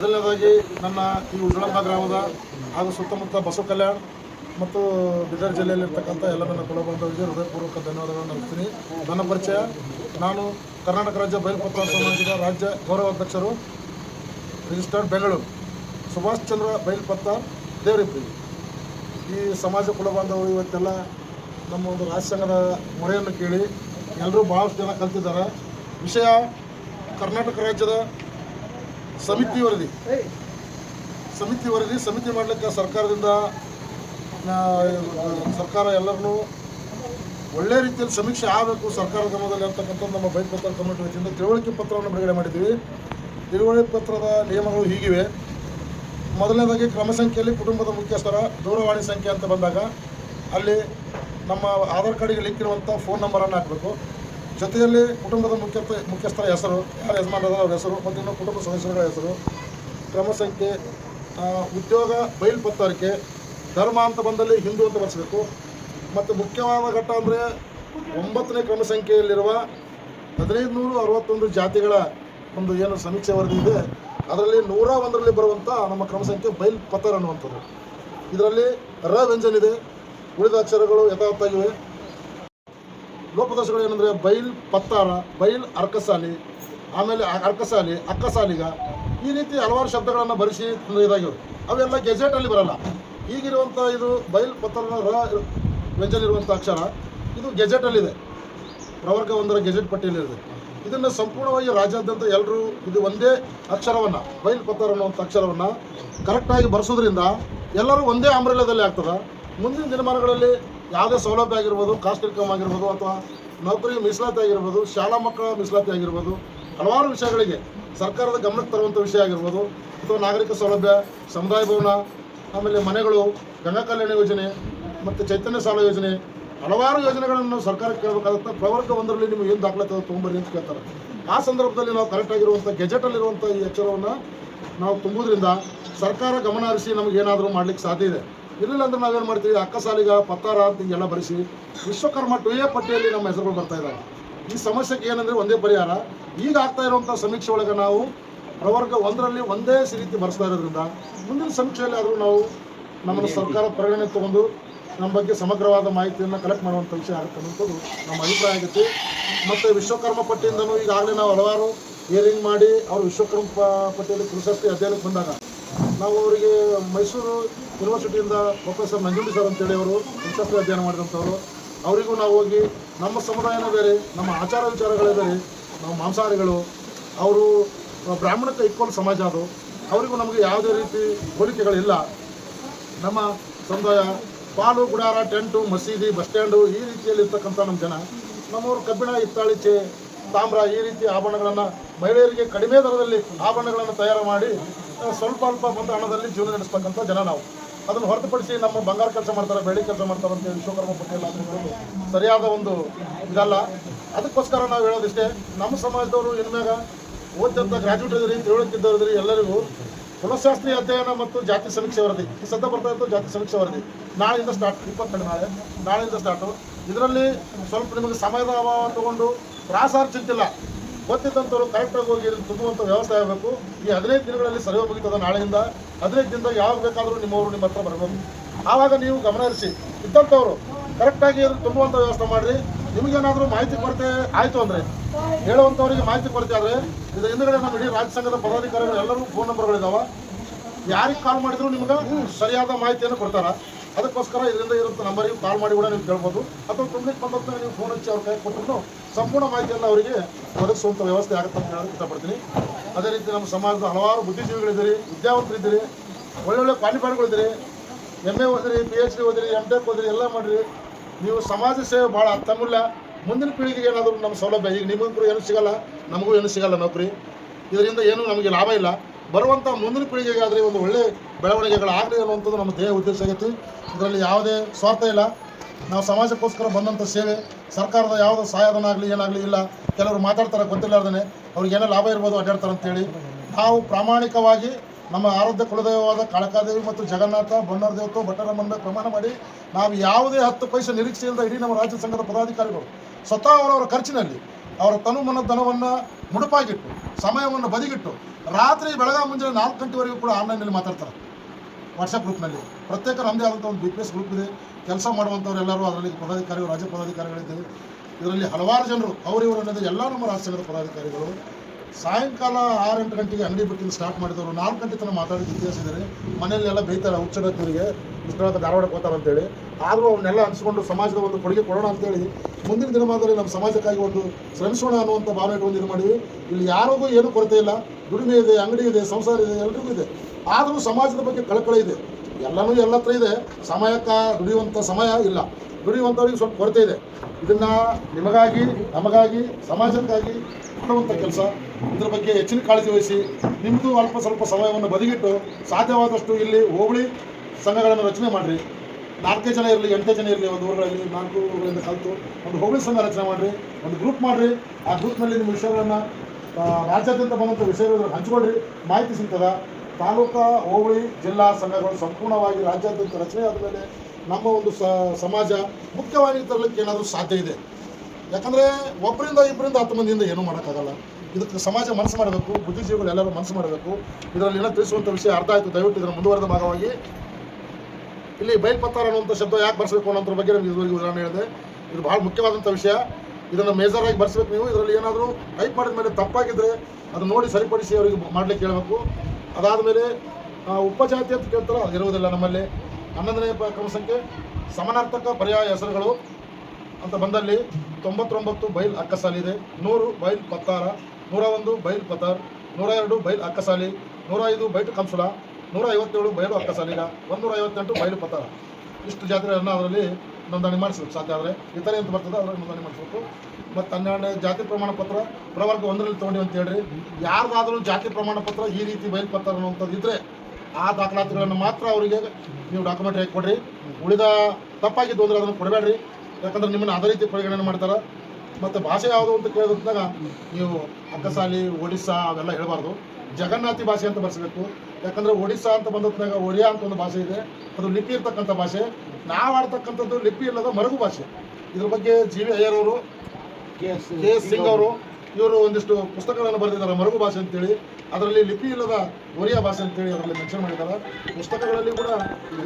ಮೊದಲನೇದಾಗಿ ನನ್ನ ಈ ಉಜ್ಳಂಬ ಗ್ರಾಮದ ಹಾಗೂ ಸುತ್ತಮುತ್ತ ಬಸವ ಕಲ್ಯಾಣ್ ಮತ್ತು ಬೀದರ್ ಜಿಲ್ಲೆಯಲ್ಲಿರ್ತಕ್ಕಂಥ ಎಲ್ಲ ನನ್ನ ಕುಲಬಂಧವರಿಗೆ ಹೃದಯಪೂರ್ವಕ ಧನ್ಯವಾದಗಳನ್ನು ನಡೆಸ್ತೀನಿ ನನ್ನ ಪರಿಚಯ, ನಾನು ಕರ್ನಾಟಕ ರಾಜ್ಯ ಬಯಲುಪತ್ರ ಸಮಾಜದ ರಾಜ್ಯ ಗೌರವಾಧ್ಯಕ್ಷರು ರಿಜಿಸ್ಟರ್ಡ್ ಬೆಂಗಳೂರು, ಸುಭಾಷ್ ಚಂದ್ರ ಬಯಲುಪತ್ರ ದೇವರಿಬ್ಬರಿ ಈ ಸಮಾಜ ಕುಲಬಾಂಧವರು ಇವತ್ತೆಲ್ಲ ನಮ್ಮ ಒಂದು ರಾಜ್ಯ ಮೊರೆಯನ್ನು ಕೇಳಿ ಎಲ್ಲರೂ ಭಾಳಷ್ಟು ಜನ ಕಲ್ತಿದ್ದಾರೆ. ವಿಷಯ ಕರ್ನಾಟಕ ರಾಜ್ಯದ ಸಮಿತಿ ವರದಿ. ಸಮಿತಿ ವರದಿ, ಸಮಿತಿ ಮಾಡಲಿಕ್ಕೆ ಸರ್ಕಾರದಿಂದ ಸರ್ಕಾರ ಎಲ್ಲರನ್ನೂ ಒಳ್ಳೆ ರೀತಿಯಲ್ಲಿ ಸಮೀಕ್ಷೆ ಆಗಬೇಕು ಸರ್ಕಾರ ಕ್ರಮದಲ್ಲಿ ಇರ್ತಕ್ಕಂಥ ನಮ್ಮ ಬೈಪತ್ರ ಕಮಿಟಿ ವತಿಯಿಂದ ತಿಳುವಳಿಕೆ ಪತ್ರವನ್ನು ಬಿಡುಗಡೆ ಮಾಡಿದ್ದೀವಿ. ತಿಳುವಳಿಕೆ ಪತ್ರದ ನಿಯಮಗಳು ಹೀಗಿವೆ. ಮೊದಲನೇದಾಗಿ ಕ್ರಮ ಸಂಖ್ಯೆಯಲ್ಲಿ ಕುಟುಂಬದ ಮುಖ್ಯಸ್ಥರ ದೂರವಾಣಿ ಸಂಖ್ಯೆ ಅಂತ ಬಂದಾಗ ಅಲ್ಲಿ ನಮ್ಮ ಆಧಾರ್ ಕಾರ್ಡಿಗೆ ಲಿಂಕ್ ಇರುವಂಥ ಫೋನ್ ನಂಬರನ್ನು ಹಾಕಬೇಕು. ಜೊತೆಯಲ್ಲಿ ಕುಟುಂಬದ ಮುಖ್ಯಸ್ಥ ಮುಖ್ಯಸ್ಥರ ಹೆಸರು, ಯಾರು ಯಜಮಾನರ ಅವ್ರ ಹೆಸರು ಮತ್ತು ಇನ್ನು ಕುಟುಂಬ ಸದಸ್ಯರುಗಳ ಹೆಸರು. ಕ್ರಮ ಸಂಖ್ಯೆ ಉದ್ಯೋಗ ಬಯಲ್ಪತ್ತಾರಿಕೆ ಧರ್ಮ ಅಂತ ಬಂದಲ್ಲಿ ಹಿಂದೂ ಅಂತ ಬರೆಸಬೇಕು. ಮತ್ತು ಮುಖ್ಯವಾದ ಘಟ್ಟ ಅಂದರೆ ಒಂಬತ್ತನೇ ಕ್ರಮ ಸಂಖ್ಯೆಯಲ್ಲಿರುವ ಹದಿನೈದು ನೂರು ಅರವತ್ತೊಂದು ಜಾತಿಗಳ ಒಂದು ಏನು ಸಮೀಕ್ಷೆ ವರದಿ ಇದೆ. ಅದರಲ್ಲಿ ನೂರ ಒಂದರಲ್ಲಿ ಬರುವಂಥ ನಮ್ಮ ಕ್ರಮ ಸಂಖ್ಯೆ ಬೈಲ್ ಪತ್ತರ್ ಅನ್ನುವಂಥದ್ದು. ಇದರಲ್ಲಿ ರ ವ್ಯಂಜನ್ ಇದೆ. ಉಳಿದ ಅಕ್ಷರಗಳು ಯಥಾವತ್ತಾಗಿವೆ ಲೋಪದೋಷಗಳು ಏನಂದರೆ ಬೈಲ್ ಪತ್ತಾರ, ಬೈಲ್ ಅರ್ಕಸಾಲಿ, ಆಮೇಲೆ ಅರ್ಕಸಾಲಿ, ಅಕ್ಕಸಾಲಿಗ ಈ ರೀತಿ ಹಲವಾರು ಶಬ್ದಗಳನ್ನು ಬರೆಸಿ ಇದಾಗಿವೆ ಅವೆಲ್ಲ ಗೆಜೆಟಲ್ಲಿ ಬರಲ್ಲ. ಈಗಿರುವಂಥ ಇದು ಬೈಲ್ ಪತ್ತಾರ ರ ವ್ಯಂಜನ ಇರುವಂಥ ಅಕ್ಷರ, ಇದು ಗೆಜೆಟಲ್ಲಿದೆ. ಪ್ರವರ್ಗ ಒಂದರ ಗೆಜೆಟ್ ಪಟ್ಟಿಯಲ್ಲಿದೆ. ಇದನ್ನು ಸಂಪೂರ್ಣವಾಗಿ ರಾಜ್ಯಾದ್ಯಂತ ಎಲ್ಲರೂ ಇದು ಒಂದೇ ಅಕ್ಷರವನ್ನು, ಬೈಲ್ ಪತ್ತಾರ ಅನ್ನುವಂಥ ಅಕ್ಷರವನ್ನು ಕರೆಕ್ಟಾಗಿ ಬರೆಸೋದ್ರಿಂದ ಎಲ್ಲರೂ ಒಂದೇ ಆಮ್ರಲದಲ್ಲಿ ಆಗ್ತದೆ. ಮುಂದಿನ ದಿನಮಾನಗಳಲ್ಲಿ ಯಾವುದೇ ಸೌಲಭ್ಯ ಆಗಿರ್ಬೋದು, ಕಾಸ್ಟ್ ಇನ್ಕಮ್ ಆಗಿರ್ಬೋದು ಅಥವಾ ನೌಕರಿ ಮೀಸಲಾತಿ ಆಗಿರ್ಬೋದು, ಶಾಲಾ ಮಕ್ಕಳ ಮೀಸಲಾತಿ ಆಗಿರ್ಬೋದು, ಹಲವಾರು ವಿಷಯಗಳಿಗೆ ಸರ್ಕಾರದ ಗಮನಕ್ಕೆ ತರುವಂಥ ವಿಷಯ ಆಗಿರ್ಬೋದು, ಅಥವಾ ನಾಗರಿಕ ಸೌಲಭ್ಯ, ಸಮುದಾಯ ಭವನ, ಆಮೇಲೆ ಮನೆಗಳು, ಗಂಗಾ ಕಲ್ಯಾಣ ಯೋಜನೆ ಮತ್ತು ಚೈತನ್ಯ ಸಾಲ ಯೋಜನೆ, ಹಲವಾರು ಯೋಜನೆಗಳನ್ನು ಸರ್ಕಾರಕ್ಕೆ ಕೇಳಬೇಕಾದಂಥ ಪ್ರವರ್ಗ ಒಂದರಲ್ಲಿ ನಿಮಗೆ ಏನು ದಾಖಲಾತಿ ಅದು ತೊಗೊಂಬರ್ರಿ ಅಂತ ಕೇಳ್ತಾರೆ. ಆ ಸಂದರ್ಭದಲ್ಲಿ ನಾವು ಕರೆಕ್ಟ್ ಆಗಿರುವಂಥ ಗೆಜೆಟಲ್ಲಿರುವಂಥ ಈ ಎಚ್ಚರವನ್ನು ನಾವು ತುಂಬೋದ್ರಿಂದ ಸರ್ಕಾರ ಗಮನ ಹರಿಸಿ ನಮಗೇನಾದರೂ ಮಾಡ್ಲಿಕ್ಕೆ ಸಾಧ್ಯ ಇದೆ. ಇರಲಿಲ್ಲ ಅಂದ್ರೆ ನಾವೇನು ಮಾಡ್ತೀವಿ? ಅಕ್ಕ ಸಾಲಿಗ ಪತ್ತಾರ ಅಂತ ಹಿಂಗೆಲ್ಲ ಬರೆಸಿ ವಿಶ್ವಕರ್ಮ ಟು ಎ ಪಟ್ಟಿಯಲ್ಲಿ ನಮ್ಮ ಹೆಸರುಗಳು ಬರ್ತಾ ಇದ್ದಾವೆ ಈ ಸಮಸ್ಯೆಗೆ ಏನಂದರೆ ಒಂದೇ ಪರಿಹಾರ. ಈಗ ಆಗ್ತಾ ಇರುವಂಥ ಸಮೀಕ್ಷೆ ಒಳಗೆ ನಾವು ಪ್ರವರ್ಗ ಒಂದರಲ್ಲಿ ಒಂದೇ ರೀತಿ ಬರೆಸ್ತಾ ಇರೋದ್ರಿಂದ ಮುಂದಿನ ಸಮೀಕ್ಷೆಯಲ್ಲಿ ಆದರೂ ನಾವು ನಮ್ಮನ್ನು ಸರ್ಕಾರ ಪರಿಗಣನೆ ತಗೊಂಡು ನಮ್ಮ ಬಗ್ಗೆ ಸಮಗ್ರವಾದ ಮಾಹಿತಿಯನ್ನು ಕಲೆಕ್ಟ್ ಮಾಡುವಂಥ ವಿಷಯ ಆಗುತ್ತೆ ಅನ್ನೋದು ನಮ್ಮ ಅಭಿಪ್ರಾಯ ಆಗುತ್ತೆ. ಮತ್ತು ವಿಶ್ವಕರ್ಮ ಪಟ್ಟಿಯಿಂದನೂ ಈಗಾಗಲೇ ನಾವು ಹಲವಾರು ಹಿಯರಿಂಗ್ ಮಾಡಿ ಅವರು ವಿಶ್ವಕರ್ಮ ಪಟ್ಟಿಯಲ್ಲಿ ಪ್ರಶಸ್ತಿ ಅಧ್ಯಯನಕ್ಕೆ ಬಂದಾಗ. ನಾವು ಅವರಿಗೆ ಮೈಸೂರು ಯೂನಿವರ್ಸಿಟಿಯಿಂದ ಪ್ರೊಫೆಸರ್ ನಂಜುಂಡಿ ಸರ್ ಅಂತೇಳಿ ಅವರು ಪ್ರಶಸ್ತಿ ಅಧ್ಯಯನ ಮಾಡಿದಂಥವ್ರು. ಅವರಿಗೂ ನಾವು ಹೋಗಿ ನಮ್ಮ ಸಮುದಾಯನೇ ಬೇರೆ, ನಮ್ಮ ಆಚಾರ ವಿಚಾರಗಳೇ ಬೇರೆ, ನಾವು ಮಾಂಸಾಹಾರಿಗಳು, ಅವರು ಬ್ರಾಹ್ಮಣಕ್ಕೆ ಇಕ್ವಲ್ ಸಮಾಜ ಅದು. ಅವರಿಗೂ ನಮಗೆ ಯಾವುದೇ ರೀತಿ ಹೋಲಿಕೆಗಳಿಲ್ಲ. ನಮ್ಮ ಸಮುದಾಯ ಪಾಲು, ಗುಡಾರ, ಟೆಂಟು, ಮಸೀದಿ, ಬಸ್ ಸ್ಟ್ಯಾಂಡು ಈ ರೀತಿಯಲ್ಲಿ ಇರ್ತಕ್ಕಂಥ ನಮ್ಮ ಜನ, ನಮ್ಮವರು ಕಬ್ಬಿಣ, ಹಿತ್ತಾಳಿ, ಚೆ, ತಾಮ್ರ ಈ ರೀತಿ ಆಭರಣಗಳನ್ನು ಮಹಿಳೆಯರಿಗೆ ಕಡಿಮೆ ದರದಲ್ಲಿ ಆಭರಣಗಳನ್ನು ತಯಾರು ಮಾಡಿ ಸ್ವಲ್ಪ ಅಲ್ಪ ಬಂದ ಹಣದಲ್ಲಿ ಜೀವನ ನಡೆಸ್ತಕ್ಕಂಥ ಜನ ನಾವು. ಅದನ್ನು ಹೊರತುಪಡಿಸಿ ನಮ್ಮ ಬಂಗಾರ ಕೆಲಸ ಮಾಡ್ತಾರೆ, ಬೆಳ್ಳಿ ಕೆಲಸ ಮಾಡ್ತಾರೆ ಅಂತ ವಿಶ್ವಕರ್ಮ ಪಟ್ಟಿಯಲ್ಲಿ ಅಂತ ಸರಿಯಾದ ಒಂದು ಇದಲ್ಲ. ಅದಕ್ಕೋಸ್ಕರ ನಾವು ಹೇಳೋದಿಷ್ಟೇ, ನಮ್ಮ ಸಮಾಜದವರು ಇನ್ಮ್ಯಾಗ ಓದಿದಂಥ ಗ್ರಾಜ್ಯುಯೇಟ್ ಇದ್ರಿ ತಿಳುವಳಿಕಿದ್ದವ್ರಿ ಎಲ್ಲರಿಗೂ ಕುಲಶಾಸ್ತ್ರೀಯ ಅಧ್ಯಯನ ಮತ್ತು ಜಾತಿ ಸಮೀಕ್ಷೆ ವರದಿ. ಈ ಸದ್ಯ ಬರ್ತಾ ಇತ್ತು ಜಾತಿ ಸಮೀಕ್ಷೆ ವರದಿ. ನಾಳೆಯಿಂದ ಸ್ಟಾರ್ಟ್ ಇಪ್ಪತ್ತೆರಡು ನಾಳೆ, ನಾಳೆಯಿಂದ ಸ್ಟಾರ್ಟು ಇದರಲ್ಲಿ ಸ್ವಲ್ಪ ನಿಮಗೆ ಸಮಯದ ಅಭಾವ ತಗೊಂಡು ತ್ರಾಸಾರು ಚಿಂತಿಲ್ಲ. ಗೊತ್ತಿದ್ದಂಥವ್ರು ಕರೆಕ್ಟಾಗಿ ಹೋಗಿ ತುಂಬುವಂಥ ವ್ಯವಸ್ಥೆ ಆಗಬೇಕು. ಈ ಹದಿನೈದು ದಿನಗಳಲ್ಲಿ ಸರ್ವೆ ಮುಗಿತದ ನಾಳೆಯಿಂದ ಹದಿನೈದು ದಿನದಾಗ ಯಾವಾಗ ಬೇಕಾದರೂ ನಿಮ್ಮವರು ನಿಮ್ಮ ಹತ್ರ ಬರಬೇಕು ಆವಾಗ ನೀವು ಗಮನ ಹರಿಸಿ ಇದ್ದಂಥವ್ರು ಕರೆಕ್ಟಾಗಿ ಅದನ್ನು ತುಂಬುವಂಥ ವ್ಯವಸ್ಥೆ ಮಾಡಿರಿ. ನಿಮಗೇನಾದರೂ ಮಾಹಿತಿ ಕೊರತೆ ಆಯಿತು ಅಂದರೆ ಹೇಳುವಂಥವ್ರಿಗೆ ಮಾಹಿತಿ ಕೊರತೆ ಆದರೆ ಇದು ಹಿಂದುಗಡೆ ನಮ್ಮ ಇಡೀ ರಾಜ್ಯ ಸಂಘದ ಪದಾಧಿಕಾರಿಗಳು ಎಲ್ಲರೂ ಫೋನ್ ನಂಬರ್ಗಳಿದಾವೆ ಯಾರಿಗೆ ಕಾಲ್ ಮಾಡಿದ್ರು ನಿಮ್ಗೆ ಸರಿಯಾದ ಮಾಹಿತಿಯನ್ನು ಕೊಡ್ತಾರ. ಅದಕ್ಕೋಸ್ಕರ ಇದರಿಂದ ಇರುವಂಥ ನಂಬರಿಗೆ ಕಾಲ್ ಮಾಡಿ ಕೂಡ ನೀವು ಕೇಳ್ಬೋದು. ಅಥವಾ ತುಂಬ್ಲಿಕ್ಕೆ ಬಂದಂತ ನೀವು ಫೋನ್ ಹಚ್ಚಿ ಅವ್ರ ಕೈ ಕೊಟ್ಟರು ಸಂಪೂರ್ಣ ಮಾಹಿತಿಯನ್ನು ಅವರಿಗೆ ಒದಗಿಸುವಂಥ ವ್ಯವಸ್ಥೆ ಆಗುತ್ತೆ ಅಂತ ಹೇಳೋಕ್ಕೆ ಇಷ್ಟಪಡ್ತೀನಿ ಅದೇ ರೀತಿ ನಮ್ಮ ಸಮಾಜದ ಹಲವಾರು ಬುದ್ಧಿಜೀವಿಗಳಿದ್ದೀರಿ, ವಿದ್ಯಾವಂತರಿದ್ದೀರಿ, ಒಳ್ಳೊಳ್ಳೆ ಕ್ವಾಲಿಫೈಡ್ಗಳಿದ್ದೀರಿ ಎಂ ಎ ಓದಿರಿ ಪಿ ಎಚ್ ಡಿ ಓದಿರಿ ಎಂ ಟೆಕ್ ಓದಿರಿ, ಎಲ್ಲ ಮಾಡಿರಿ. ನೀವು ಸಮಾಜ ಸೇವೆ ಭಾಳ ಅರ್ಥಮಿಲ್ಲ ಮುಂದಿನ ಪೀಳಿಗೆಗೆ ಏನಾದರೂ ನಮ್ಮ ಸೌಲಭ್ಯ, ಈಗ ನಿಮಗೂ ಏನು ಸಿಗಲ್ಲ, ನಮಗೂ ಏನು ಸಿಗಲ್ಲ ನೌಕರಿ. ಇದರಿಂದ ಏನು ನಮಗೆ ಲಾಭ ಇಲ್ಲ. ಬರುವಂಥ ಮುಂದಿನ ಪೀಳಿಗೆಗಾದರೆ ಒಂದು ಒಳ್ಳೆ ಬೆಳವಣಿಗೆಗಳಾಗಲಿ ಅನ್ನುವಂಥದ್ದು ನಮ್ಮ ದೇಹ ಉದ್ದೇಶ ಆಗೈತಿ. ಇದರಲ್ಲಿ ಯಾವುದೇ ಸ್ವಾರ್ಥ ಇಲ್ಲ. ನಾವು ಸಮಾಜಕ್ಕೋಸ್ಕರ ಬಂದಂಥ ಸೇವೆ, ಸರ್ಕಾರದ ಯಾವುದೋ ಸಹಾಯಧನ ಆಗಲಿ, ಏನಾಗಲಿ ಇಲ್ಲ. ಕೆಲವರು ಮಾತಾಡ್ತಾರೆ ಗೊತ್ತಿಲ್ಲಾರ್ದೇ ಅವ್ರಿಗೆ ಏನೋ ಲಾಭ ಇರ್ಬೋದು ಅಡ್ಡಾಡ್ತಾರೆ ಅಂತೇಳಿ. ನಾವು ಪ್ರಾಮಾಣಿಕವಾಗಿ ನಮ್ಮ ಆರಾಧ್ಯ ಕುಲದೈವವಾದ ಕಾಳಕಾದೇವಿ ಮತ್ತು ಜಗನ್ನಾಥ ಬಣ್ಣರ ದೇವತೋ ಭಟ್ಟರಮ್ಮನ ಪ್ರಮಾಣ ಮಾಡಿ ನಾವು ಯಾವುದೇ ಹತ್ತು ಪೈಸೆ ನಿರೀಕ್ಷೆಯಿಂದ ಇಡೀ ನಮ್ಮ ರಾಜ್ಯ ಸಂಘದ ಪದಾಧಿಕಾರಿಗಳು ಸ್ವತಃ ಅವರವರ ಖರ್ಚಿನಲ್ಲಿ, ಅವರ ತನುಮನ ಧನವನ್ನು ಮುಡುಪಾಗಿಟ್ಟು ಸಮಯವನ್ನು ಬದಿಗಿಟ್ಟು, ರಾತ್ರಿ ಬೆಳಗ್ಗೆ ಮುಂಜಾನೆ ನಾಲ್ಕು ಗಂಟೆವರೆಗೂ ಕೂಡ ಆನ್ಲೈನಲ್ಲಿ ಮಾತಾಡ್ತಾರೆ. ವಾಟ್ಸಪ್ ಗ್ರೂಪ್ನಲ್ಲಿ ಪ್ರತ್ಯೇಕ ನಮ್ಮದೇ ಆದಂಥ ಒಂದು ಬಿ ಪಿ ಎಸ್ ಗ್ರೂಪ್ ಇದೆ. ಕೆಲಸ ಎಲ್ಲರೂ ಅದರಲ್ಲಿ ಪದಾಧಿಕಾರಿಗಳು, ರಾಜ್ಯ ಪದಾಧಿಕಾರಿಗಳಿದ್ದೇವೆ ಇದರಲ್ಲಿ ಹಲವಾರು ಜನರು ಅವರಿವರು ಅನ್ನೋದು ಎಲ್ಲ ನಮ್ಮ ರಾಜ್ಯ ಸಂಘದ ಪದಾಧಿಕಾರಿಗಳು. ಸಾಯಂಕಾಲ ಆರು ಗಂಟೆಗೆ ಅಂಗಡಿ ಬಿಟ್ಟಿಂದ ಸ್ಟಾರ್ಟ್ ಮಾಡಿದವರು, ನಾಲ್ಕು ಗಂಟೆ ತನಕ ಮಾತಾಡಿದ ಇತಿಹಾಸ ಇದ್ದಾರೆ. ಮನೆಯಲ್ಲೆಲ್ಲ ಬೈತಾರೆ ಹುಚ್ಚಡತ್ತಿಗೆ ಇಷ್ಟವಾದ ಧಾರವಾಡಕ್ಕೆ ಹೋಗ್ತಾರೆ ಅಂತೇಳಿ. ಆದರೂ ಅವನ್ನೆಲ್ಲ ಹಂಚ್ಕೊಂಡು ಸಮಾಜದ ಒಂದು ಕೊಡುಗೆ ಕೊಡೋಣ ಅಂತೇಳಿ ಮುಂದಿನ ದಿನಮಾನದಲ್ಲಿ ನಮ್ಮ ಸಮಾಜಕ್ಕಾಗಿ ಒಂದು ಶ್ರಮಿಸೋಣ ಅನ್ನುವಂಥ ಭಾವನೆ ಇಟ್ಕೊಂಡು ಇದು ಮಾಡಿವಿ ಇಲ್ಲಿ ಯಾರಿಗೂ ಏನೂ ಕೊರತೆ ಇಲ್ಲ. ದುಡಿಮೆ ಇದೆ, ಅಂಗಡಿ ಇದೆ, ಸಂಸಾರ ಇದೆ, ಎಲ್ರಿಗೂ ಇದೆ. ಆದರೂ ಸಮಾಜದ ಬಗ್ಗೆ ಕಳಕಳಿ ಇದೆ. ಎಲ್ಲನೂ ಎಲ್ಲ ಹತ್ರ ಇದೆ. ಸಮಯಕ್ಕೆ ದುಡಿಯುವಂಥ ಸಮಯ ಇಲ್ಲ. ದುಡಿಯುವಂಥವ್ರಿಗೆ ಸ್ವಲ್ಪ ಕೊರತೆ ಇದೆ. ಇದನ್ನು ನಿಮಗಾಗಿ, ನಮಗಾಗಿ, ಸಮಾಜಕ್ಕಾಗಿ ಮಾಡುವಂಥ ಕೆಲಸ. ಇದರ ಬಗ್ಗೆ ಹೆಚ್ಚಿನ ಕಾಳಜಿ ವಹಿಸಿ ನಿಮ್ಮದು ಅಲ್ಪ ಸ್ವಲ್ಪ ಸಮಯವನ್ನು ಬದಿಗಿಟ್ಟು, ಸಾಧ್ಯವಾದಷ್ಟು ಇಲ್ಲಿ ಹೋಬಳಿ ಸಂಘಗಳನ್ನು ರಚನೆ ಮಾಡಿರಿ. ನಾಲ್ಕೇ ಜನ ಇರಲಿ, ಎಂಟೇ ಜನ ಇರಲಿ ಒಂದು ಊರುಗಳಲ್ಲಿ ನಾಲ್ಕು ಊರುಗಳಿಂದ ಕಲಿತು, ಒಂದು ಹೋಬಳಿ ಸಂಘ ರಚನೆ ಮಾಡಿರಿ, ಒಂದು ಗ್ರೂಪ್ ಮಾಡಿರಿ, ಆ ಗ್ರೂಪ್ನಲ್ಲಿ ನಿಮ್ಮ ವಿಷಯಗಳನ್ನು ರಾಜ್ಯಾದ್ಯಂತ ಬಂದಂಥ ವಿಷಯಗಳನ್ನು ಹಂಚ್ಕೊಳ್ರಿ ಮಾಹಿತಿ ಸಿಗ್ತದೆ. ತಾಲೂಕಾ, ಹೋಬಳಿ, ಜಿಲ್ಲಾ ಸಂಘಗಳು ಸಂಪೂರ್ಣವಾಗಿ ರಾಜ್ಯಾದ್ಯಂತ ರಚನೆ ಆದಮೇಲೆ ನಮ್ಮ ಒಂದು ಸಮಾಜ ಮುಖ್ಯವಾಗಿ ತರಲಿಕ್ಕೆ ಏನಾದರೂ ಸಾಧ್ಯ ಇದೆ. ಯಾಕಂದರೆ ಒಬ್ಬರಿಂದ ಇಬ್ಬರಿಂದ ಹತ್ತು ಮಂದಿಯಿಂದ ಏನೂ ಮಾಡೋಕ್ಕಾಗಲ್ಲ. ಇದಕ್ಕೆ ಸಮಾಜ ಮನಸ್ಸು ಮಾಡಬೇಕು ಬುದ್ಧಿಜೀವಿಗಳು ಎಲ್ಲರೂ ಮನಸ್ಸು ಮಾಡಬೇಕು. ಇದರಲ್ಲಿ ಏನೋ ತಿಳಿಸುವಂಥ ವಿಷಯ ಅರ್ಥ ಆಯಿತು, ದಯವಿಟ್ಟು ಇದರ ಮುಂದುವರೆದ ಭಾಗವಾಗಿ. ಇಲ್ಲಿ ಬಯಲ್ಪತ್ತಾರ ಅನ್ನುವಂಥ ಶಬ್ದ ಯಾಕೆ ಬರ್ಸಬೇಕು ಅನ್ನೋದ್ರ ಬಗ್ಗೆ ನಮಗೆ ಇದುವರೆಗೆ ಉದಾಹರಣೆ ಹೇಳಿದೆ. ಇದು ಭಾಳ ಮುಖ್ಯವಾದಂಥ ವಿಷಯ. ಇದನ್ನು ಮೇಜರ್ ಆಗಿ ಬರ್ಸ್ಬೇಕು ನೀವು. ಇದರಲ್ಲಿ ಏನಾದರೂ ಟೈಪ್ ಮಾಡಿದ ಮೇಲೆ ತಪ್ಪಾಗಿದ್ದರೆ ಅದು ನೋಡಿ ಸರಿಪಡಿಸಿ ಅವರಿಗೆ ಮಾಡ್ಲಿಕ್ಕೆ ಹೇಳಬೇಕು. ಅದಾದಮೇಲೆ ಉಪಜಾತಿ ಅಂತ ಕೇಳ್ತಾರೆ ಇರುವುದಿಲ್ಲ ನಮ್ಮಲ್ಲಿ. ಹನ್ನೊಂದನೇ ಕ್ರಮ ಸಂಖ್ಯೆ ಸಮಾನಾರ್ಥಕ ಪರ್ಯಾಯ ಹೆಸರುಗಳು ಅಂತ ಬಂದಲ್ಲಿ ತೊಂಬತ್ತೊಂಬತ್ತು ಬೈಲ್ ಅಕ್ಕಸಾಲಿ ಇದೆ. ನೂರು ಬೈಲ್ ಪತ್ತಾರ. ನೂರ ಒಂದು ಬೈಲ್ ಪತಾರ್ ನೂರ ಎರಡು ಬೈಲ್ ಅಕ್ಕಸಾಲಿ. ನೂರ ಐದು ಬೈಟ್ ಕಂಸುಲ ನೂರ ಐವತ್ತೇಳು ಬಯಲು ಅಕ್ಕಸಾಲಿಗ ಒಂದೂರ ಐವತ್ತೆಂಟು ಬಯಲು ಪತಾರ. ಇಷ್ಟು ಜಾತ್ರೆಗಳನ್ನು ಅದರಲ್ಲಿ ನೋಂದಣಿ ಮಾಡಿಸ್ಬೇಕು. ಸಾಧ್ಯ ಆದರೆ ಇತರೆ ಅಂತ ಬರ್ತದೆ ಅದರಲ್ಲಿ ನೋಂದಣಿ ಮಾಡಿಸ್ಬೇಕು. ಮತ್ತು ಹನ್ನೆರಡನೇ ಜಾತಿ ಪ್ರಮಾಣ ಪತ್ರ ಪ್ರವರ್ಗ ಒಂದರಲ್ಲಿ ತೊಗೊಂಡಿ ಅಂತ ಹೇಳ್ರಿ. ಯಾರ್ದಾದ್ರೂ ಜಾತಿ ಪ್ರಮಾಣ ಪತ್ರ ಈ ರೀತಿ ಬಯಲು ಪತ್ರ ಅನ್ನುವಂಥದ್ದು ಇದ್ದರೆ ಆ ದಾಖಲಾತಿಗಳನ್ನು ಮಾತ್ರ ಅವರಿಗೆ ನೀವು ಡಾಕ್ಯುಮೆಂಟ್ ಹಾಕಿ ಕೊಡ್ರಿ. ಉಳಿದ ತಪ್ಪಾಗಿದ್ದು ಅಂದ್ರೆ ಅದನ್ನು ಕೊಡಬೇಡ್ರಿ. ಯಾಕಂದ್ರೆ ನಿಮ್ಮನ್ನು ಅದೇ ರೀತಿ ಪರಿಗಣನೆ ಮಾಡ್ತಾರೆ. ಮತ್ತು ಭಾಷೆ ಯಾವುದು ಅಂತ ಕೇಳಿದಾಗ ನೀವು ಅಕ್ಕಸಾಲಿ ಒಡಿಸ್ಸಾ ಅವೆಲ್ಲ ಹೇಳಬಾರ್ದು. ಜಗನ್ನಾಥಿ ಭಾಷೆ ಅಂತ ಬರ್ಸಬೇಕು. ಯಾಕಂದ್ರೆ ಒಡಿಸ್ಸಾ ಅಂತ ಬಂದಾಗ ಒಡಿಯಾ ಅಂತ ಒಂದು ಭಾಷೆ ಇದೆ. ಅದು ಲಿಪಿ ಇರ್ತಕ್ಕಂಥ ಭಾಷೆ. ನಾವು ಆಡ್ತಕ್ಕಂಥದ್ದು ಲಿಪಿ ಇಲ್ಲದ ಮರಗು ಭಾಷೆ. ಇದ್ರ ಬಗ್ಗೆ ಜಿ ವಿ ಅಯ್ಯರ್ ಅವರು ಕೆ ಎಸ್ ಸಿಂಗ್ ಅವರು. ಇವರು ಒಂದಿಷ್ಟು ಪುಸ್ತಕಗಳನ್ನು ಬರೆದಿದ್ದಾರೆ ಮರಗು ಭಾಷೆ ಅಂತೇಳಿ. ಅದರಲ್ಲಿ ಲಿಪಿ ಇಲ್ಲದ ಒರಿಯಾ ಭಾಷೆ ಅಂತೇಳಿ ಅದರಲ್ಲಿ ಮೆನ್ಷನ್ ಮಾಡಿದ್ದಾರೆ. ಪುಸ್ತಕಗಳಲ್ಲಿ ಕೂಡ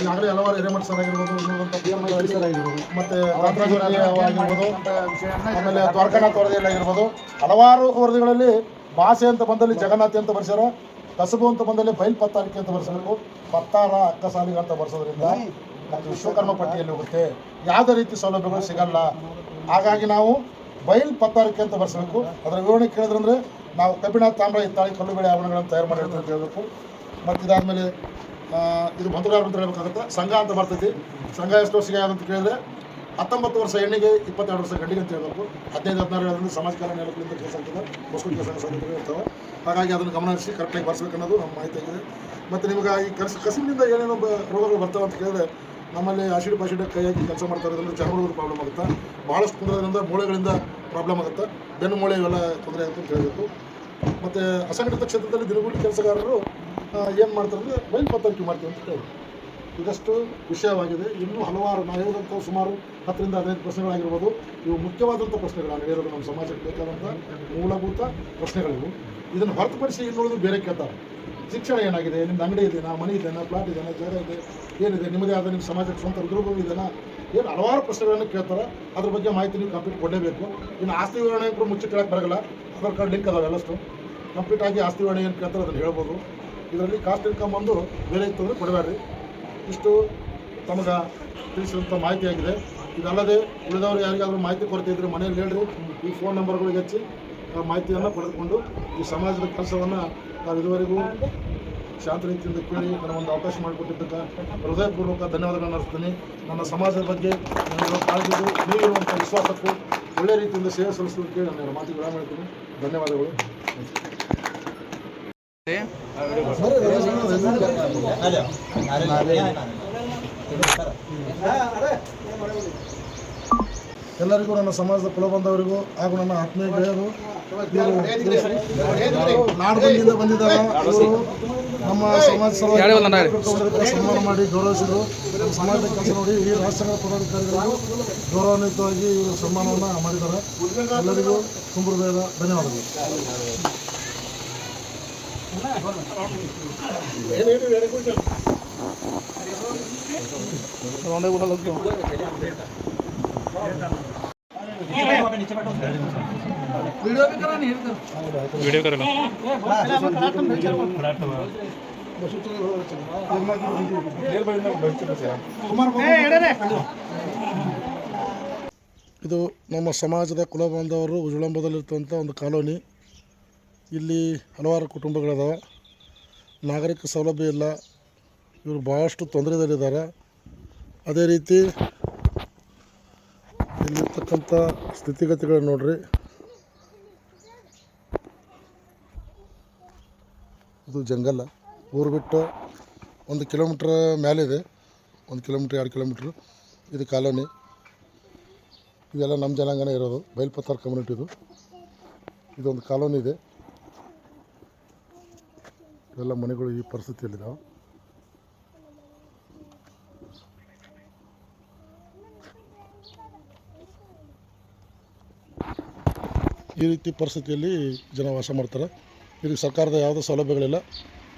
ಈಗಾಗಲೇ ಹಲವಾರು ಹಿರೇಮಠ ಸರ್ ಆಗಿರ್ಬೋದು ಮತ್ತೆ ಆಗಿರ್ಬೋದು. ಆಮೇಲೆ ದ್ವಾರಕಾನಾಥ್ ವರದಿಯಲ್ಲಿ ಆಗಿರ್ಬೋದು ಹಲವಾರು ವರದಿಗಳಲ್ಲಿ ಭಾಷೆ ಅಂತ ಬಂದಲ್ಲಿ ಜಗನ್ನಾಥಿ ಅಂತ ಬರ್ಸ್ಯಾರ. ಕಸಬು ಅಂತ ಬಂದಲ್ಲಿ ಬೈಲ್ ಪತ್ತಾರಿಕೆ ಅಂತ ಬರ್ಸಬೇಕು ಪತ್ತಾರ ಅಕ್ಕಸಾಲಿಗ ಅಂತ ಬರ್ಸೋದ್ರಿಂದ ವಿಶ್ವಕರ್ಮ ಪಟ್ಟಿಯಲ್ಲಿ ಹೋಗುತ್ತೆ. ಯಾವುದೇ ರೀತಿ ಸೌಲಭ್ಯಗಳು ಸಿಗಲ್ಲ. ಹಾಗಾಗಿ ನಾವು ಬೈಲ್ ಪತ್ತಾರಿಕೆ ಅಂತ ಬರ್ಸಬೇಕು. ಅದರ ವಿವರಣೆ ಕೇಳಿದ್ರಂದ್ರೆ ನಾವು ಕಬ್ಬಿಣ ತಾಮ್ರ ಇತ್ತಾಳಿ ಕಲ್ಲು ಬೆಳೆ ಆವರಣಗಳನ್ನು ತಯಾರು ಮಾಡಿರ್ತೀವಿ ಅಂತ ಹೇಳಬೇಕು. ಮತ್ತು ಇದಾದಮೇಲೆ ಇದು ಮಂತ್ರಗಾರ ಅಂತ ಹೇಳ್ಬೇಕಾಗುತ್ತೆ. ಸಂಘ ಅಂತ ಬರ್ತೈತಿ. ಸಂಘ ಎಷ್ಟು ಆಗುತ್ತೆ ಅಂತ ಕೇಳಿದ್ರೆ ಹತ್ತೊಂಬತ್ತು ವರ್ಷ ಹೆಣ್ಣಿಗೆ ಇಪ್ಪತ್ತೆರಡು ವರ್ಷ ಗಂಡಿಗೆ ಅಂತ ಹೇಳಬೇಕು. ಹದಿನೈದು, ಹದಿನಾರು ಹೇಳಿದ್ರೆ ಸಮಾಜ ಕಲ್ಯಾಣ ಇಲಾಖೆಯಿಂದ ಕೆಲಸ ಆಗ್ತದೆ. ಮುಸ್ಲಿಂ ಕೆಲಸ ಸಾಧ್ಯತೆಗಳು ಇರ್ತವೆ. ಹಾಗಾಗಿ ಅದನ್ನು ಗಮನಿಸಿ ಕರೆಕ್ಟಾಗಿ ಬರ್ಸ್ಬೇಕು ಅನ್ನೋದು ನಮ್ಮ ಮಾಹಿತಿ ಆಗಿದೆ. ಮತ್ತು ನಿಮಗೆ ಈ ಕಸ ಕಸಿನಿಂದ ಏನೇನೋ ರೋಗಗಳು ಬರ್ತಾವೆ ಅಂತ ಕೇಳಿದ್ರೆ ನಮ್ಮಲ್ಲಿ ಆಸಿಡ್ ಪಾಸಿಡ್ ಕೈ ಹಾಕಿ ಕೆಲಸ ಮಾಡ್ತಾ ಇರೋದ್ರಿಂದ ಚರ್ಮದ ಪ್ರಾಬ್ಲಮ್ ಆಗುತ್ತೆ. ಭಾಳಷ್ಟು ಕುಂದ್ರೋದ್ರಿಂದ ಮೂಳೆಗಳಿಂದ ಪ್ರಾಬ್ಲಮ್ ಆಗುತ್ತೆ. ಬೆನ್ನು ಮೂಳೆ ಇವೆಲ್ಲ ತೊಂದರೆ ಆಗುತ್ತೆ ಅಂತ ಹೇಳಬೇಕು. ಮತ್ತು ಅಸಂಘಟಿತ ಕ್ಷೇತ್ರದಲ್ಲಿ ದಿನಗೂಲಿ ಕೆಲಸಗಾರರು ಏನು ಮಾಡ್ತಾರೆ ಅಂದರೆ ಬೈಲ್ ಪತ್ತಾರಿಕೆ ಮಾಡ್ತೀವಿ ಅಂತ ಹೇಳಿ ಇದಷ್ಟು ವಿಷಯವಾಗಿದೆ. ಇನ್ನೂ ಹಲವಾರು ನಾವು ಹೇಳಿದಂಥ ಸುಮಾರು ಹತ್ತರಿಂದ ಹದಿನೈದು ಪ್ರಶ್ನೆಗಳಾಗಿರ್ಬೋದು. ಇವು ಮುಖ್ಯವಾದಂಥ ಪ್ರಶ್ನೆಗಳು ನಾನು ಹೇಳೋದು ನಮ್ಮ ಸಮಾಜಕ್ಕೆ ಬೇಕಾದಂಥ ಮೂಲಭೂತ ಪ್ರಶ್ನೆಗಳಿವು. ಇದನ್ನು ಹೊರತುಪಡಿಸಿ ಇನ್ನುಳಿದು ಬೇರೆ ಕೇಳ್ತಾರೆ. ಶಿಕ್ಷಣ ಏನಾಗಿದೆ? ನಿಮ್ದು ಅಂಗಡಿ ಇದೆಯಾ ಮನೆ ಇದೆಯಾ ಪ್ಲಾಟ್ ಇದೆಯಾ ಜಾಗ ಇದೆ? ಏನಿದೆ? ನಿಮ್ಮದೇ ಆದ ನಿಮ್ಮ ಸಮಾಜಕ್ಕೆ ಸ್ವಂತ ಇದೆಯಾ ಏನು ಹಲವಾರು ಪ್ರಶ್ನೆಗಳನ್ನು ಕೇಳ್ತಾರೆ. ಅದ್ರ ಬಗ್ಗೆ ಮಾಹಿತಿ ನೀವು ಕಂಪ್ಲೀಟ್ ಕೊಡಲೇಬೇಕು. ಇನ್ನು ಆಸ್ತಿ ವಿವರಣೆ ಕೂಡ ಮುಚ್ಚಿಟ್ಟಕ್ಕೆ ಬರಲ್ಲ. ಆಧಾರ್ ಕಾರ್ಡ್ ಲಿಂಕ್ ಅದಾವೆ ಎಲ್ಲಷ್ಟು. ಕಂಪ್ಲೀಟ್ ಆಗಿ ಆಸ್ತಿ ವಿವರಣೆ ಏನು ಕೇಳ್ತಾರೆ ಅದನ್ನು ಹೇಳ್ಬೋದು. ಇದರಲ್ಲಿ ಕಾಸ್ಟ್ ಇನ್ಕಮ್ ಬಂದು ಬೇರೆ ಇತ್ತು ಅಂದರೆ ಕೊಡಬೇಡ್ರಿ. ಇಷ್ಟು ತಮಗೆ ತಿಳಿಸಿದಂಥ ಮಾಹಿತಿಯಾಗಿದೆ ಇದಲ್ಲದೆ ಉಳಿದವರು ಯಾರಿಗಾದರೂ ಮಾಹಿತಿ ಕೊರತೆ ಇದ್ದರೆ ಮನೆಯಲ್ಲಿ ಹೇಳ್ರಿ. ಈ ಫೋನ್ ನಂಬರ್ಗಳಿಗೆ ಹಚ್ಚಿ ಮಾಹಿತಿಯನ್ನು ಪಡೆದುಕೊಂಡು ಈ ಸಮಾಜದ ಕೆಲಸವನ್ನು ನಾವು ಇದುವರೆಗೂ ಶಾಂತ ರೀತಿಯಿಂದ ಕೇಳಿ ನನಗೊಂದು ಅವಕಾಶ ಮಾಡಿಕೊಟ್ಟಿದ್ದಕ್ಕೆ ಹೃದಯಪೂರ್ವಕ ಧನ್ಯವಾದಗಳನ್ನು ಅರ್ಪಿಸ್ತೀನಿ. ನನ್ನ ಸಮಾಜದ ಬಗ್ಗೆ ನನಗೆ ಕಾಳಜಿಗೂ ನೀವಿರುವಂಥ ವಿಶ್ವಾಸಕ್ಕೂ ಒಳ್ಳೆಯ ರೀತಿಯಿಂದ ಸೇವೆ ಸಲ್ಲಿಸೋದಕ್ಕೆ ನಾನು ಮಾತಿಗೆ ವಿರಾಮ ಹೇಳ್ತೀನಿ. ಧನ್ಯವಾದಗಳು. ಎಲ್ಲರಿಗೂ ನನ್ನ ಸಮಾಜದ ಕುಲಬಂಧವರಿಗೂ ಹಾಗೂ ನನ್ನ ಆತ್ಮೀಯ ಗೆಳೆಯರು ನಾಡಬಂದಿಯಿಂದ ಬಂದಿದ್ದಾರೆ. ನಮ್ಮ ಸಮಾಜ ಸನ್ಮಾನ ಮಾಡಿ ಗೌರವಿಸಿದರು. ಸಮಾಜದ ಕೆಲಸ ನೋಡಿ ಈ ರಾಷ್ಟ್ರಗಳ ಪದಾಧಿಕಾರಿಗಳಿಗೂ ಗೌರವಾನ್ವಿತವಾಗಿ ಇವರು ಸನ್ಮಾನವನ್ನು ಮಾಡಿದ್ದಾರೆ. ಎಲ್ಲರಿಗೂ ತುಂಬ ಧನ್ಯವಾದಗಳು. ವಿಡಿಯೋ ಇದು ನಮ್ಮ ಸಮಾಜದ ಕುಲ ಬಾಂಧವರು ಉಜುಳಂಬದಲ್ಲಿರುವಂಥ ಒಂದು ಕಾಲೋನಿ. ಇಲ್ಲಿ ಹಲವಾರು ಕುಟುಂಬಗಳಿದಾವೆ. ನಾಗರಿಕ ಸೌಲಭ್ಯ ಇಲ್ಲ. ಇವರು ಭಾಳಷ್ಟು ತೊಂದರೆದಲ್ಲಿದ್ದಾರೆ. ಅದೇ ರೀತಿ ಇಲ್ಲಿರ್ತಕ್ಕಂಥ ಸ್ಥಿತಿಗತಿಗಳನ್ನ ನೋಡ್ರಿ. ಇದು ಜಂಗಲ್ಲ ಊರು ಬಿಟ್ಟು ಒಂದು ಕಿಲೋಮೀಟ್ರ್ ಮೇಲಿದೆ ಒಂದು ಕಿಲೋಮೀಟ್ರ್, ಎರಡು ಕಿಲೋಮೀಟ್ರ್. ಇದು ಕಾಲೋನಿ. ಇದೆಲ್ಲ ನಮ್ಮ ಜನಾಂಗನೇ ಇರೋದು. ಬೈಲ್ಪತ್ತಾರ್ ಕಮ್ಯುನಿಟಿದು ಇದೊಂದು ಕಾಲೋನಿ ಇದೆ. ಇವೆಲ್ಲ ಮನೆಗಳು ಈ ಪರಿಸ್ಥಿತಿಯಲ್ಲಿದ್ದಾವೆ ಈ ರೀತಿ ಪರಿಸ್ಥಿತಿಯಲ್ಲಿ ಜನ ವಾಸ ಮಾಡ್ತಾರೆ. ಇಲ್ಲಿ ಸರ್ಕಾರದ ಯಾವುದೇ ಸೌಲಭ್ಯಗಳಿಲ್ಲ.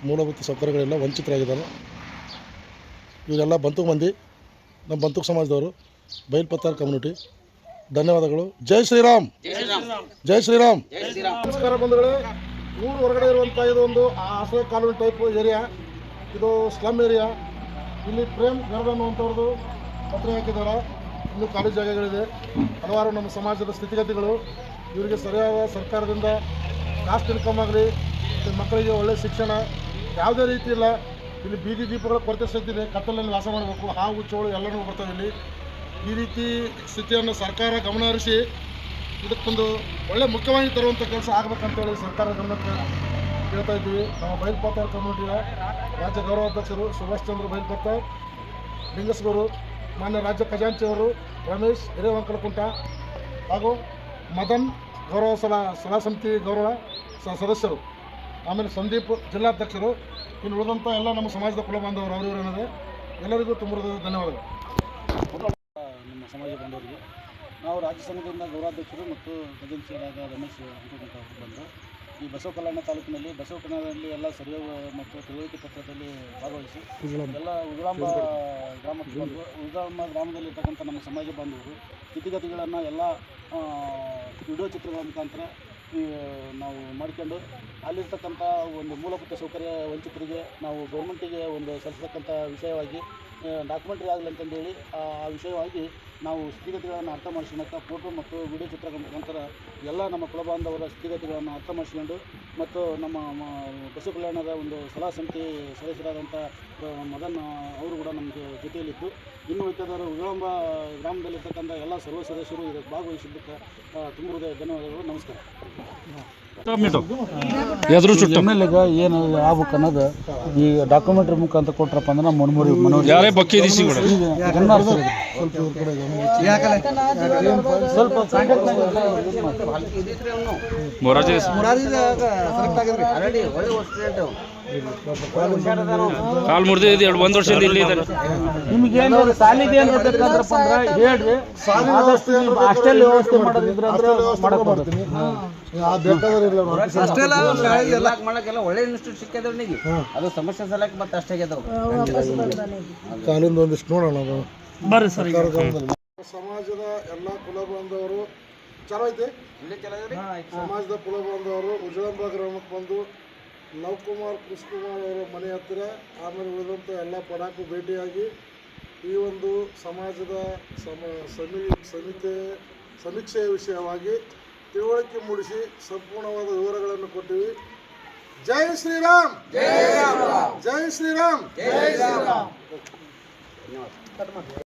ಮೂಲಭೂತ ಸೌಕರ್ಯಗಳಿಲ್ಲ. ವಂಚಿತರಾಗಿದ್ದಾರೆ. ಇವರೆಲ್ಲ ಬಂತು ಮಂದಿ ನಮ್ಮ ಬಂತು ಸಮಾಜದವರು ಬೈಲ್ಪತ್ತಾರ್ ಕಮ್ಯುನಿಟಿ ಧನ್ಯವಾದಗಳು. ಜೈ ಶ್ರೀರಾಮ್. ಜೈ ಶ್ರೀರಾಮ್. ನಮಸ್ಕಾರ ಬಂಧುಗಳೇ. ಊರು ಹೊರಗಡೆ ಇರುವಂಥ ಇದೊಂದು ಆಶ್ರಯ ಕಾಲೋನಿ ಟೈಪ್ ಏರಿಯಾ ಇದು ಸ್ಲಮ್ ಏರಿಯಾ ಇಲ್ಲಿ ಪ್ರೇಮ್ ಗರ್ಡ್ ಅನ್ನುವಂಥವ್ರದ್ದು ಪತ್ರ ಹಾಕಿದ್ದಾರೆ ಇನ್ನು ಖಾಲಿ ಜಾಗಗಳಿದೆ. ಹಲವಾರು ನಮ್ಮ ಸಮಾಜದ ಸ್ಥಿತಿಗತಿಗಳು. ಇವರಿಗೆ ಸರಿಯಾದ ಸರ್ಕಾರದಿಂದ ಕಾಸ್ಟ್ ಇನ್ಕಮ್ ಆಗಲಿ ಮಕ್ಕಳಿಗೆ ಒಳ್ಳೆಯ ಶಿಕ್ಷಣ, ಯಾವುದೇ ರೀತಿ ಇಲ್ಲ. ಇಲ್ಲಿ ಬೀದಿ ದೀಪಗಳ ಕೊರತೆ ಸಹಿತಿದೆ ಕತ್ತಲಲ್ಲಿ ವಾಸ ಮಾಡಬೇಕು. ಹಾವು, ಚೋಳು ಎಲ್ಲನೂ ಬರ್ತವೆ ಇಲ್ಲಿ. ಈ ರೀತಿ ಸ್ಥಿತಿಯನ್ನು ಸರ್ಕಾರ ಗಮನ ಹರಿಸಿ ಇದಕ್ಕೊಂದು ಒಳ್ಳೆ ಮುಖ್ಯವಾಗಿ ತರುವಂಥ ಕೆಲಸ ಆಗ್ಬೇಕಂತೇಳಿ ಸರ್ಕಾರ ಗಮನಕ್ಕೆ ಹೇಳ್ತಾ ಇದ್ದೀವಿ. ನಮ್ಮ ಬೈಲ್ಪಾತಾರ್ ಕಮ್ಯುನಿಟಿಯ ರಾಜ್ಯ ಗೌರವಾಧ್ಯಕ್ಷರು ಸುಭಾಷ್ ಚಂದ್ರ ಬೈಲ್ಪಾತಾರ್ ಲಿಂಗಸ್ಗೌರು ಮಾನ್ಯ ರಾಜ್ಯ ಖಜಾಂಚಿಯವರು ರಮೇಶ್ ಹಿರೇವಂಕಲಕುಂಟ ಹಾಗೂ ಮದನ್ ಗೌರವ ಸಲಹಾ ಸಲಹಾ ಸಮಿತಿ ಗೌರವ ಸದಸ್ಯರು. ಆಮೇಲೆ ಸಂದೀಪ್ ಜಿಲ್ಲಾಧ್ಯಕ್ಷರು. ಇನ್ನು ಉಳಿದಂಥ ಎಲ್ಲ ನಮ್ಮ ಸಮಾಜದ ಕುಲ ಬಾಂಧವರು ಅವರು ಇವರು ಎಲ್ಲರಿಗೂ ತುಂಬ ಧನ್ಯವಾದಗಳು. ನಮ್ಮ ಸಮಾಜ ಬಂದವರಿಗೆ ನಾವು ರಾಜ್ಯ ಸಂಘದಿಂದ ಗೌರವಾಧ್ಯಕ್ಷರು ಮತ್ತು ಏಜೆನ್ಸಿಯರಾದ ರಮೇಶ್ ಅಂಕುಂಟ ಅವರು ಬಂದು ಈ ಬಸವ ಕಲ್ಯಾಣ ತಾಲೂಕಿನಲ್ಲಿ ಬಸವ ಕಲ್ಯಾಣದಲ್ಲಿ ಎಲ್ಲ ಸರಿಯ ಮತ್ತು ತಿಳುವಳಿಕೆ ಪತ್ರದಲ್ಲಿ ಭಾಗವಹಿಸಿ ಎಲ್ಲ ಉಗ್ರಾಮ ಗ್ರಾಮಕ್ಕೆ ಬಂದು ಉಗ್ರಾಮ ಗ್ರಾಮದಲ್ಲಿರ್ತಕ್ಕಂಥ ನಮ್ಮ ಸಮಾಜ ಬಾಂಧವರು, ಸ್ಥಿತಿಗತಿಗಳನ್ನು ಎಲ್ಲ ವಿಡಿಯೋ ಚಿತ್ರಗಳ ಮುಖಾಂತರ ನಾವು ಮಾಡ್ಕೊಂಡು ಅಲ್ಲಿರ್ತಕ್ಕಂಥ ಒಂದು ಮೂಲಭೂತ ಸೌಕರ್ಯ ವಂಚಿತರಿಗೆ ನಾವು ಗೌರ್ಮೆಂಟಿಗೆ ಒಂದು ಸಲ್ಲಿಸತಕ್ಕಂಥ ವಿಷಯವಾಗಿ ಡಾಕ್ಯುಮೆಂಟ್ರಿ ಆಗಲಿ ಅಂತಂದೇಳಿ ಆ ವಿಷಯವಾಗಿ ನಾವು ಸ್ಥಿತಿಗತಿಗಳನ್ನು ಅರ್ಥ ಮಾಡಿಸ್ಕೊಳಕ್ಕೆ ಫೋಟೋ ಮತ್ತು ವಿಡಿಯೋ ಚಿತ್ರಗಳ ಮುಖಾಂತರ ಎಲ್ಲ ನಮ್ಮ ಕುಲಬಾಂಧವರ ಸ್ಥಿತಿಗತಿಗಳನ್ನು ಅರ್ಥ ಮಾಡಿಸ್ಕೊಂಡು ಮತ್ತು ನಮ್ಮ ಮ- ಬಸವ ಕಲ್ಯಾಣದ ಒಂದು ಸಲಹಾ ಸಮಿತಿ ಸದಸ್ಯರಾದಂಥ ಮದನ್ ಅವರು ಕೂಡ ನಮಗೆ ಜೊತೆಯಲ್ಲಿತ್ತು ಜೊತೆಯಲ್ಲಿದ್ದು. ಇನ್ನು ಉಳಿತದವರು ವಿಳಂಬ ಗ್ರಾಮದಲ್ಲಿರ್ತಕ್ಕಂಥ ಎಲ್ಲ ಸರ್ವ ಸದಸ್ಯರು ಇದಕ್ಕೆ ಭಾಗವಹಿಸಿದ್ದಕ್ಕೆ ತುಂಬ ಹೃದಯ ಧನ್ಯವಾದಗಳು. ನಮಸ್ಕಾರ. ಎದುರು ಚುಟ್ಟ ಎಂ ಎಲ್ ಎಗ ಏನು ಆಗ್ಬೇಕು ಅನ್ನೋದು ಈ ಡಾಕ್ಯುಮೆಂಟ್ರಿ ಮುಖಾಂತರ ಕೊಟ್ರಪ್ಪ ಅಂದ್ರೆ ನಮ್ಮ ಮನಮೂರಿ ಮನೋರಿ ಯಾರೇ ಬಕ್ಕಿ ಕೂಡ. ಸ್ವಲ್ಪ ಕಾಲ್ ಮುರಿದ ಇದು ಎರಡು ಒಂದು ವರ್ಷದಿಂದ ಇಲ್ಲಿ ಇದ್ದಾರೆ ನಿಮ್ಗೆ ಏನು ಸಾಲಿಗೆ ಏನು ಅಂದ್ರೆ ಹೇಳ್ರಿ. ವ್ಯವಸ್ಥೆ ನೀವು ಹಾಸ್ಟೆಲ್ ವ್ಯವಸ್ಥೆ ಮಾಡೋದಿದ್ರೆ ಮಾಡಕ್ಕೆಲ್ಲ ಒಳ್ಳೆ ಇನ್ಸ್ಟಿಟ್ಯೂಟ್ ಸಿಕ್ಕಿದ್ರೆ ನಿಮಗೆ. ಅದು ಸಮಸ್ಯೆ ಸಲಕ್ಕೆ ಮತ್ತೆ ಅಷ್ಟೇ ಆಗ್ಯದ ಕಾಲಿಂದ ಒಂದಿಷ್ಟು ನೋಡೋಣ ಅದು. ಬರ್ರಿ ಸರ್. ಸಮಾಜದ ಎಲ್ಲ ಕುಲ ಬಾಂಧವರು ಚಲೋ ಐತಿ ಸಮಾಜದ ಕುಲ ಬಾಂಧವರು ಉಜಳಂಬ ಗ್ರಾಮಕ್ಕೆ ಬಂದು ನವಕುಮಾರ್ ಕೃಷ್ಣಕುಮಾರ್ ಅವರ ಮನೆ ಹತ್ತಿರ ಆಮೇಲೆ ಉಳಿದಂಥ ಎಲ್ಲ ಪಡಾಕು ಭೇಟಿಯಾಗಿ ಈ ಒಂದು ಸಮಾಜದ ಸಮ ಸಮಿ ಸಮಿತಿ ಸಮೀಕ್ಷೆಯ ವಿಷಯವಾಗಿ ತಿಳುವಳಿಕೆ ಮೂಡಿಸಿ ಸಂಪೂರ್ಣವಾದ ವಿವರಗಳನ್ನು ಕೊಟ್ಟಿವಿ. ಜೈ ಶ್ರೀರಾಮ್! ಜೈ ಶ್ರೀರಾಮ್! ಜೈ ಶ್ರೀರಾಮ್!